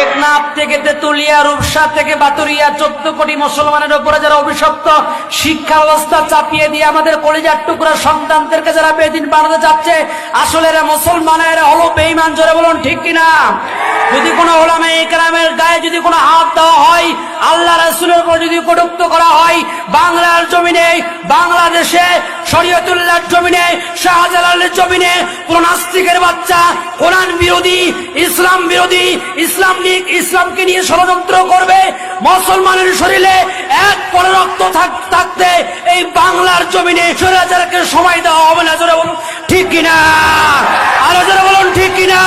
টেকনাফ থেকে তেতুলিয়া, রূপসা থেকে বাতুরিয়া, চোদ্দ কোটি মুসলমানের উপরে যারা অভিশপ্ত, শিক্ষা ব্যবস্থা চাপিয়ে দিয়ে আমাদের কলিজার টুকরা সন্তানদেরকে যারা বেদিন বানাতে যাচ্ছে আসলে এরা মুসলমানের হলো বেইমান জোরে বলুন ঠিক কিনা? যদি কোনো ওলামে একরামের গায়ে যদি কোনো হাত দেওয়া হয় রাসুলের উপর যদি কটুক্ত করা হয়, বাংলার জমিনে, বাংলাদেশে, শরীয়তুল্লাহর জমিনে, শাহজালালের জমিনে কোন নাস্তিকের বাচ্চা, কোরআন বিরোধী, ইসলাম বিরোধী, ইসলাম লীগ, ইসলামকে নিয়ে ষড়যন্ত্র করবে, মুসলমানের শরীরে এক পরে রক্ত থাক- থাকতে এই বাংলার জমিনে স্বৈরাচারকে সময় দেওয়া হবে না ঠিক কিনা আরও জোরে বলুন ঠিক কিনা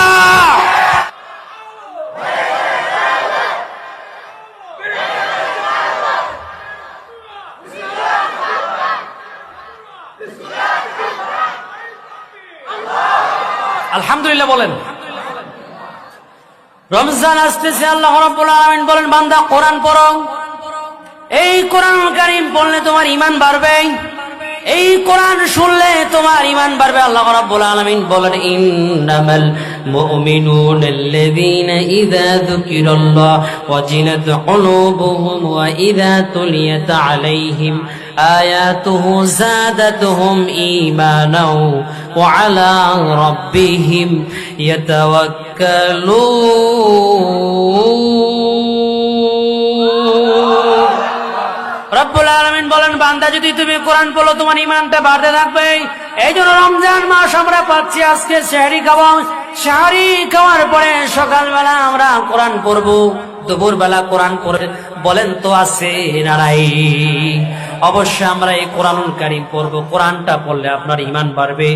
আলহামদুলিল্লাহ বলেন। রমজান আসতেছে, আল্লাহ রাব্বুল আলামিন বলেন, বান্দা, কোরআন পড়ো। এই কোরআন কারীম পড়লে তোমার ঈমান বাড়বে। এই কোরআন শুনলে তোমার ঈমান বাড়বে, আল্লাহ রাব্বুল আলামিন বলেন, ইন্নামাল মুমিনুনা আল্লাযীনা ইযা যুকিরাল্লাহ ওয়াজিলাত কুলুবুহুম ওয়া ইযা তুলিয়াত আলাইহিম। آياته زادتهم إيمانا وعلى ربهم يتوكلون রব্বুল আলমিন বলেন বান্দা যদি তুমি কোরআন পড়ো তোমার ইমানটা বাড়তে থাকবে এই জন্য রমজান মাস আমরা পাচ্ছি আজকে শাহরি খাওয়া শাহরি খাওয়ার পরে সকালবেলা আমরা কোরআন পড়বো দুপুর বেলা কোরআন পড়ে বলেন তো আছে নারাই অবশ্যই আমরা এই কোরআন কারিম পড়ব। কোরআনটা পড়লে আপনার ইমান বাড়বে।